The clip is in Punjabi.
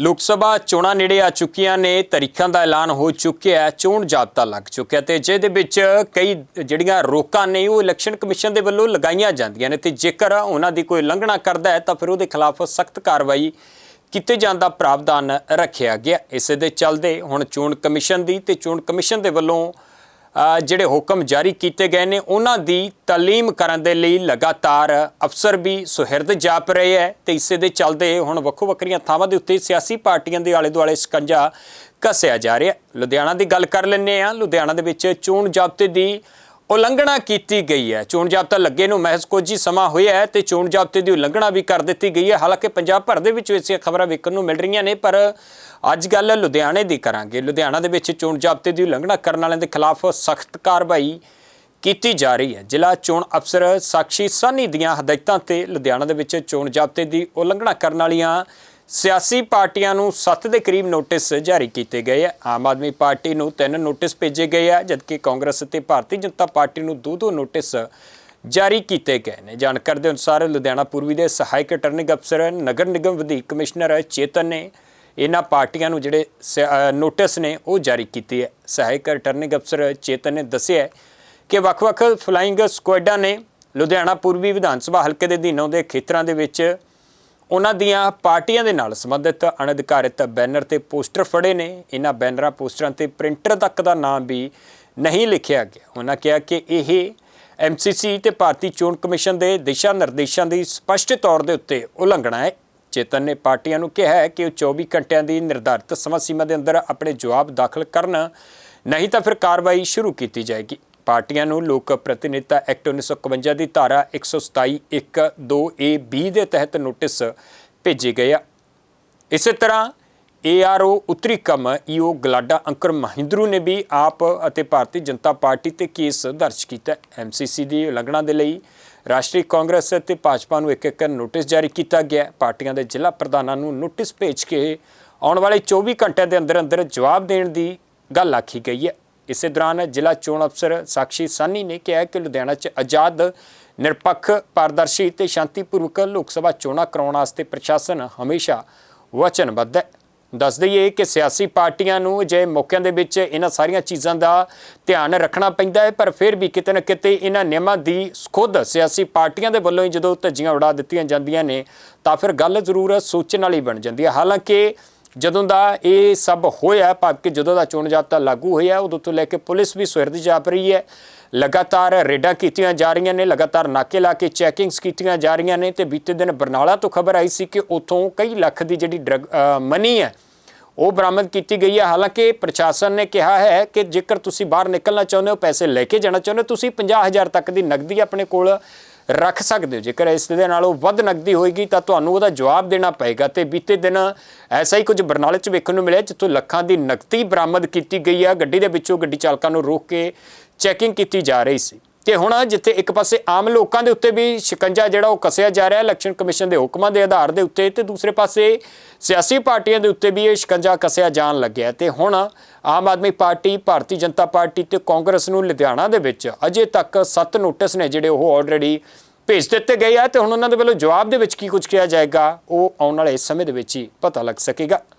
ਲੋਕ ਸਭਾ ਚੋਣਾਂ ਨੇੜੇ ਆ ਚੁੱਕੀਆਂ ਨੇ, ਤਾਰੀਖਾਂ ਦਾ ਐਲਾਨ ਹੋ ਚੁੱਕਿਆ ਹੈ, ਚੋਣ ਜਾਬਤਾ ਲੱਗ ਚੁੱਕਿਆ ਤੇ ਜਿਹਦੇ ਵਿੱਚ ਕਈ ਜਿਹੜੀਆਂ ਰੋਕਾਂ ਨੇ, ਉਹ ਇਲੈਕਸ਼ਨ ਕਮਿਸ਼ਨ ਦੇ ਵੱਲੋਂ ਲਗਾਈਆਂ ਜਾਂਦੀਆਂ ਨੇ ਤੇ ਜੇਕਰ ਉਹਨਾਂ ਦੀ ਕੋਈ ਉਲੰਘਣਾ ਕਰਦਾ ਹੈ, ਤਾਂ ਫਿਰ ਉਹਦੇ ਖਿਲਾਫ ਸਖਤ ਕਾਰਵਾਈ ਕੀਤੇ ਜਾਣ ਦਾ ਪ੍ਰਾਵਧਾਨ ਰੱਖਿਆ ਗਿਆ। ਇਸੇ ਦੇ ਚੱਲਦੇ ਹੁਣ ਚੋਣ ਕਮਿਸ਼ਨ ਦੀ ਤੇ ਚੋਣ ਕਮਿਸ਼ਨ ਦੇ ਵੱਲੋਂ ਜਿਹੜੇ ਹੁਕਮ ਜਾਰੀ ਕੀਤੇ ਗਏ ਨੇ, ਉਹਨਾਂ ਦੀ ਤਾਲੀਮ ਕਰਨ ਦੇ ਲਈ ਲਗਾਤਾਰ ਅਫਸਰ ਵੀ ਸੁਹਿਰਦ ਜਾਪ ਰਹੇ ਹੈ ਤੇ ਇਸੇ ਦੇ ਚੱਲਦੇ ਹੁਣ ਵੱਖੋ ਵੱਖਰੀਆਂ ਥਾਵਾਂ ਦੇ ਉੱਤੇ ਸਿਆਸੀ ਪਾਰਟੀਆਂ ਦੇ ਆਲੇ ਦੁਆਲੇ ਸਕੰਜਾ ਕੱਸਿਆ ਜਾ ਰਿਹਾ ਲੁਧਿਆਣਾ ਦੀ ਗੱਲ ਕਰ ਲੈਂਦੇ ਆ ਲੁਧਿਆਣਾ ਦੇ ਵਿੱਚ ਚੋਣ ਜਾਬਤੇ ਦੀ ਉਲੰਘਣਾ ਕੀਤੀ ਗਈ ਹੈ। ਚੋਣ ਜਾਬਤਾ ਲੱਗੇ ਨੂੰ ਮਹਿਜ਼ ਕੁਝ ਹੀ ਸਮਾਂ ਹੋਇਆ ਹੈ ਤੇ ਚੋਣ ਜਾਬਤੇ ਦੀ ਉਲੰਘਣਾ ਵੀ ਕਰ ਦਿੱਤੀ ਗਈ ਹੈ। ਹਾਲਾਂਕਿ ਪੰਜਾਬ ਭਰ ਦੇ ਵਿੱਚ ਐਸੀਆਂ ਖਬਰਾਂ ਵੇਖਣ ਨੂੰ ਮਿਲ ਰਹੀਆਂ ਨੇ, ਪਰ ਅੱਜ ਗੱਲ ਲੁਧਿਆਣੇ ਦੀ ਕਰਾਂਗੇ। ਲੁਧਿਆਣਾ ਦੇ ਵਿੱਚ ਚੋਣ ਜਾਬਤੇ ਦੀ ਉਲੰਘਣਾ ਕਰਨ ਵਾਲਿਆਂ ਦੇ ਖਿਲਾਫ ਸਖਤ ਕਾਰਵਾਈ ਕੀਤੀ ਜਾ ਰਹੀ ਹੈ। ਜ਼ਿਲ੍ਹਾ ਚੋਣ ਅਫਸਰ ਸਾਕਸ਼ੀ ਸਾਨੀ ਦੀਆਂ ਹਦਾਇਤਾਂ ਤੇ ਲੁਧਿਆਣਾ ਦੇ ਵਿੱਚ ਚੋਣ ਜਾਬਤੇ ਦੀ ਉਲੰਘਣਾ ਕਰਨ ਵਾਲੀਆਂ ਸਿਆਸੀ ਪਾਰਟੀਆਂ ਨੂੰ 7 ਦੇ ਕਰੀਬ ਨੋਟਿਸ ਜਾਰੀ ਕੀਤੇ ਗਏ ਹੈ ਆਮ ਆਦਮੀ ਪਾਰਟੀ ਨੂੰ ਤਿੰਨ ਨੋਟਿਸ ਭੇਜੇ ਗਏ ਆ, ਜਦਕਿ ਕਾਂਗਰਸ ਅਤੇ ਭਾਰਤੀ ਜਨਤਾ ਪਾਰਟੀ ਨੂੰ ਦੋ ਦੋ ਨੋਟਿਸ ਜਾਰੀ ਕੀਤੇ ਗਏ ਨੇ। ਜਾਣਕਾਰੀ ਦੇ ਅਨੁਸਾਰ ਲੁਧਿਆਣਾ ਪੂਰਬੀ ਦੇ ਸਹਾਇਕ ਰਿਟਰਨਿੰਗ ਅਫਸਰ, ਨਗਰ ਨਿਗਮ ਵਧੀਕ ਕਮਿਸ਼ਨਰ ਚੇਤਨ ਨੇ ਇਹਨਾਂ ਪਾਰਟੀਆਂ ਨੂੰ ਜਿਹੜੇ ਸ- ਨੋਟਿਸ ਨੇ ਉਹ ਜਾਰੀ ਕੀਤੇ ਹੈ। ਸਹਾਇਕ ਰਿਟਰਨਿੰਗ ਅਫਸਰ ਚੇਤਨ ਨੇ ਦੱਸਿਆ ਕਿ ਵੱਖ-ਵੱਖ ਫਲਾਈਂਗ ਸਕੁਐਡਾਂ ਨੇ ਲੁਧਿਆਣਾ ਪੂਰਬੀ ਵਿਧਾਨ ਸਭਾ ਹਲਕੇ ਦੇ ਅਧੀਨ ਦੇ ਖੇਤਰਾਂ ਦੇ ਵਿੱਚ ਉਹਨਾਂ ਦੀਆਂ ਪਾਰਟੀਆਂ ਦੇ ਨਾਲ ਸੰਬੰਧਿਤ ਅਣਅਧਿਕਾਰਿਤ ਬੈਨਰ ਤੇ ਪੋਸਟਰ ਫੜੇ ਨੇ। ਇਹਨਾਂ ਬੈਨਰਾਂ, ਪੋਸਟਰਾਂ ਤੇ ਪ੍ਰਿੰਟਰ ਤੱਕ ਦਾ ਨਾਮ ਵੀ ਨਹੀਂ ਲਿਖਿਆ ਗਿਆ। ਉਹਨਾਂ ਕਿਹਾ ਕਿ ਇਹ ਐਮਸੀਸੀ ਤੇ ਭਾਰਤੀ ਚੋਣ ਕਮਿਸ਼ਨ ਦੇ ਦਿਸ਼ਾ ਨਿਰਦੇਸ਼ਾਂ ਦੀ ਸਪਸ਼ਟ ਤੌਰ ਦੇ ਉੱਤੇ ਉਲੰਘਣਾ ਹੈ। ਚੇਤਨ ਨੇ ਪਾਰਟੀਆਂ ਨੂੰ ਕਿਹਾ ਹੈ ਕਿ ਉਹ 24 ਘੰਟਿਆਂ ਦੀ ਨਿਰਧਾਰਿਤ ਸਮਾਂ ਸੀਮਾ ਦੇ ਅੰਦਰ ਆਪਣੇ ਜਵਾਬ ਦਾਖਲ ਕਰਨ, ਨਹੀਂ ਤਾਂ ਫਿਰ ਕਾਰਵਾਈ ਸ਼ੁਰੂ ਕੀਤੀ ਜਾਏਗੀ। ਪਾਰਟੀਆਂ ਨੂੰ ਲੋਕ ਪ੍ਰਤੀਨਿਧਤਾ ਐਕਟ 1951 ਦੀ ਧਾਰਾ 127 1 2 ਏ ਬੀ ਦੇ ਤਹਿਤ ਨੋਟਿਸ ਭੇਜੇ ਗਏ ਆ। ਇਸੇ ਤਰ੍ਹਾਂ ਏਆਰਓ ਉੱਤਰੀ ਕਮ ਈਓ ਗਲਾਡਾ ਅੰਕਰ ਮਹਿੰਦਰੂ ਨੇ ਵੀ ਆਪ ਅਤੇ ਭਾਰਤੀ ਜਨਤਾ ਪਾਰਟੀ ਤੇ ਕੇਸ ਦਰਜ ਕੀਤਾ। ਐਮਸੀਸੀ ਦੀ ਉਲੰਘਣਾ ਦੇ ਲਈ ਰਾਸ਼ਟਰੀ ਕਾਂਗਰਸ ਅਤੇ ਭਾਜਪਾ ਨੂੰ ਇੱਕ ਇੱਕ ਨੋਟਿਸ ਜਾਰੀ ਕੀਤਾ ਗਿਆ। ਪਾਰਟੀਆਂ ਦੇ ਜ਼ਿਲ੍ਹਾ ਪ੍ਰਧਾਨਾਂ ਨੂੰ ਨੋਟਿਸ ਭੇਜ ਕੇ ਆਉਣ ਵਾਲੇ 24 ਘੰਟਿਆਂ ਦੇ ਅੰਦਰ ਅੰਦਰ ਜਵਾਬ ਦੇਣ ਦੀ ਗੱਲ ਆਖੀ ਗਈ ਹੈ। ਇਸੇ ਦੌਰਾਨ ਜ਼ਿਲ੍ਹਾ ਚੋਣ ਅਫਸਰ ਸਾਕਸ਼ੀ ਸਾਨੀ ਨੇ ਕਿਹਾ ਕਿ ਲੁਧਿਆਣਾ 'ਚ ਆਜ਼ਾਦ, ਨਿਰਪੱਖ, ਪਾਰਦਰਸ਼ੀ ਤੇ ਸ਼ਾਂਤੀਪੂਰਵਕ ਲੋਕ ਸਭਾ ਚੋਣਾਂ ਕਰਾਉਣ ਵਾਸਤੇ ਪ੍ਰਸ਼ਾਸਨ ਹਮੇਸ਼ਾ ਵਚਨਬੱਧ ਹੈ। ਦੱਸ ਦਈਏ ਕਿ ਸਿਆਸੀ ਪਾਰਟੀਆਂ ਨੂੰ ਜੇ ਮੌਕਿਆਂ ਦੇ ਵਿੱਚ ਇਹਨਾਂ ਸਾਰੀਆਂ ਚੀਜ਼ਾਂ ਦਾ ਧਿਆਨ ਰੱਖਣਾ ਪੈਂਦਾ ਹੈ, ਪਰ ਫਿਰ ਵੀ ਕਿਤੇ ਨਾ ਕਿਤੇ ਇਹਨਾਂ ਨਿਯਮਾਂ ਦੀ ਖੁਦ ਸਿਆਸੀ ਪਾਰਟੀਆਂ ਦੇ ਵੱਲੋਂ ਹੀ ਜਦੋਂ ਧੱਜੀਆਂ ਉਡਾ ਦਿੱਤੀਆਂ ਜਾਂਦੀਆਂ ਨੇ, ਤਾਂ ਫਿਰ ਗੱਲ ਜ਼ਰੂਰ ਸੋਚਣ ਵਾਲੀ ਬਣ ਜਾਂਦੀ ਹੈ। ਹਾਲਾਂਕਿ ਜਦੋਂ ਦਾ ਇਹ ਸਭ ਹੋਇਆ, ਭਾਵ ਕਿ ਜਦੋਂ ਦਾ ਚੋਣ ਜਾਬਤਾ ਲਾਗੂ ਹੋਇਆ, ਉਦੋਂ ਤੋਂ ਲੈ ਕੇ ਪੁਲਿਸ ਵੀ ਸੁਹਿਰਦ ਜਾਪ ਰਹੀ ਹੈ। ਲਗਾਤਾਰ ਰੇਡਾਂ ਕੀਤੀਆਂ ਜਾ ਰਹੀਆਂ ਨੇ, ਲਗਾਤਾਰ ਨਾਕੇ ਲਾ ਕੇ ਚੈਕਿੰਗਸ ਕੀਤੀਆਂ ਜਾ ਰਹੀਆਂ ਨੇ ਤੇ ਬੀਤੇ ਦਿਨ ਬਰਨਾਲਾ ਤੋਂ ਖਬਰ ਆਈ ਸੀ ਕਿ ਉਥੋਂ ਕਈ ਲੱਖ ਦੀ ਜਿਹੜੀ ਡਰਗ ਮਨੀ ਹੈ, ਉਹ ਬਰਾਮਦ ਕੀਤੀ ਗਈ ਹੈ। ਹਾਲਾਂਕਿ ਪ੍ਰਸ਼ਾਸਨ ਨੇ ਕਿਹਾ ਹੈ ਕਿ ਜੇਕਰ ਤੁਸੀਂ ਬਾਹਰ ਨਿਕਲਣਾ ਚਾਹੁੰਦੇ ਹੋ, ਪੈਸੇ ਲੈ ਕੇ ਜਾਣਾ ਚਾਹੁੰਦੇ ਹੋ, ਤੁਸੀਂ 50000 ਤੱਕ ਦੀ ਨਕਦੀ ਆਪਣੇ ਕੋਲ ਰੱਖ ਸਕਦੇ ਹੋ। ਜੇਕਰ ਇਸ ਦੇ ਨਾਲੋਂ ਵੱਧ ਨਗਦੀ ਹੋਏਗੀ, ਤਾਂ ਤੁਹਾਨੂੰ ਉਹਦਾ ਜਵਾਬ ਦੇਣਾ ਪਏਗਾ। ਤੇ ਬੀਤੇ ਦਿਨ ਐਸਾ ਹੀ ਕੁਝ ਬਰਨਾਲੇ 'ਚ ਵੇਖਣ ਨੂੰ ਮਿਲਿਆ, ਜਿੱਥੋਂ ਲੱਖਾਂ ਦੀ ਨਕਦੀ ਬਰਾਮਦ ਕੀਤੀ ਗਈ ਹੈ ਗੱਡੀ ਦੇ ਵਿੱਚੋਂ ਗੱਡੀ ਚਾਲਕਾਂ ਨੂੰ ਰੋਕ ਕੇ ਚੈਕਿੰਗ ਕੀਤੀ ਜਾ ਰਹੀ ਸੀ। ਤੇ ਹੁਣ ਜਿੱਥੇ ਇੱਕ ਪਾਸੇ ਆਮ ਲੋਕਾਂ ਦੇ ਉੱਤੇ ਵੀ ਸ਼ਿਕੰਜਾ ਜਿਹੜਾ ਉਹ ਕੱਸਿਆ ਜਾ ਰਿਹਾ ਹੈ ਇਲੈਕਸ਼ਨ ਕਮਿਸ਼ਨ ਦੇ ਹੁਕਮਾਂ ਦੇ ਆਧਾਰ ਦੇ ਉੱਤੇ ਤੇ ਦੂਸਰੇ ਪਾਸੇ ਸਿਆਸੀ ਪਾਰਟੀਆਂ ਦੇ ਉੱਤੇ ਵੀ ਇਹ ਸ਼ਿਕੰਜਾ ਕੱਸਿਆ ਜਾਣ ਲੱਗਿਆ ਤੇ ਹੁਣ ਆਮ ਆਦਮੀ ਪਾਰਟੀ, ਭਾਰਤੀ ਜਨਤਾ ਪਾਰਟੀ ਤੇ ਕਾਂਗਰਸ ਨੂੰ ਲੁਧਿਆਣਾ ਦੇ ਵਿੱਚ ਅਜੇ ਤੱਕ 7 ਨੋਟਿਸ ਨੇ ਜਿਹੜੇ ਉਹ ਆਲਰੇਡੀ ਭੇਜ ਦਿੱਤੇ ਗਏ ਆ ਤੇ ਹੁਣ ਉਹਨਾਂ ਦੇ ਵੱਲੋਂ ਜਵਾਬ ਦੇ ਵਿੱਚ ਕੀ ਕੁਝ ਕਿਹਾ ਜਾਏਗਾ, ਉਹ ਆਉਣ ਵਾਲੇ ਸਮੇਂ ਦੇ ਵਿੱਚ ਹੀ ਪਤਾ ਲੱਗ ਸਕੇਗਾ।